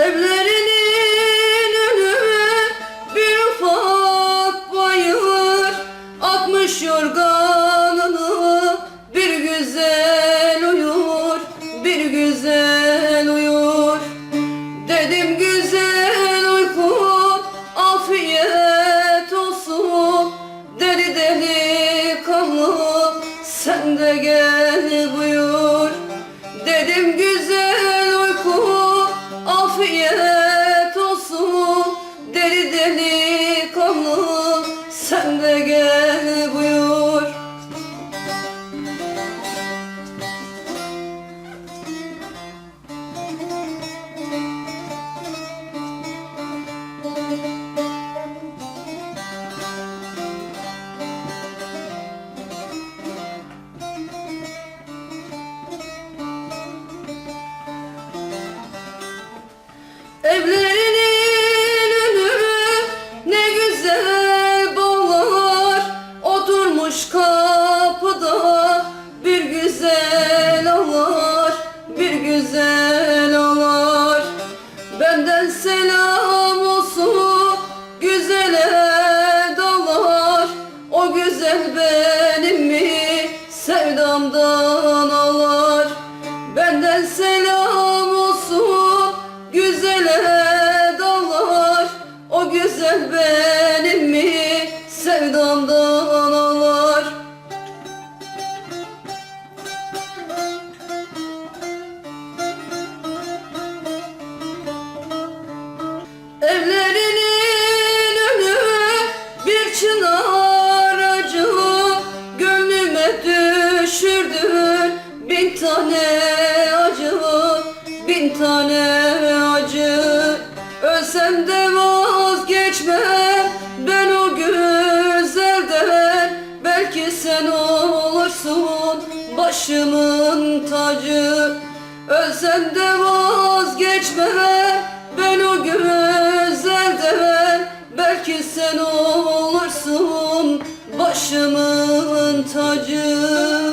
Evlerinin önüne bir ufak bayır Atmış yorganını. Bir güzel uyur Bir güzel uyur. Dedim güzel uyku afiyet olsun. Deli deli kanlı sen de gel buyur. Dedim afiyet olsun Deli deli kanlı sen de gel buyur Benden selam olsun güzele dalar O güzel benim mi? Sevdamdan ağlar. Benden selam olsun güzele dalar O güzel benim düşürdün bin tane acı Bin tane acı. Ölsem de vazgeçmem ben o güzelden. Belki sen olursun başımın tacı. Ölsem de vazgeçmem ben o güzelden. Belki sen olursun başımın tacı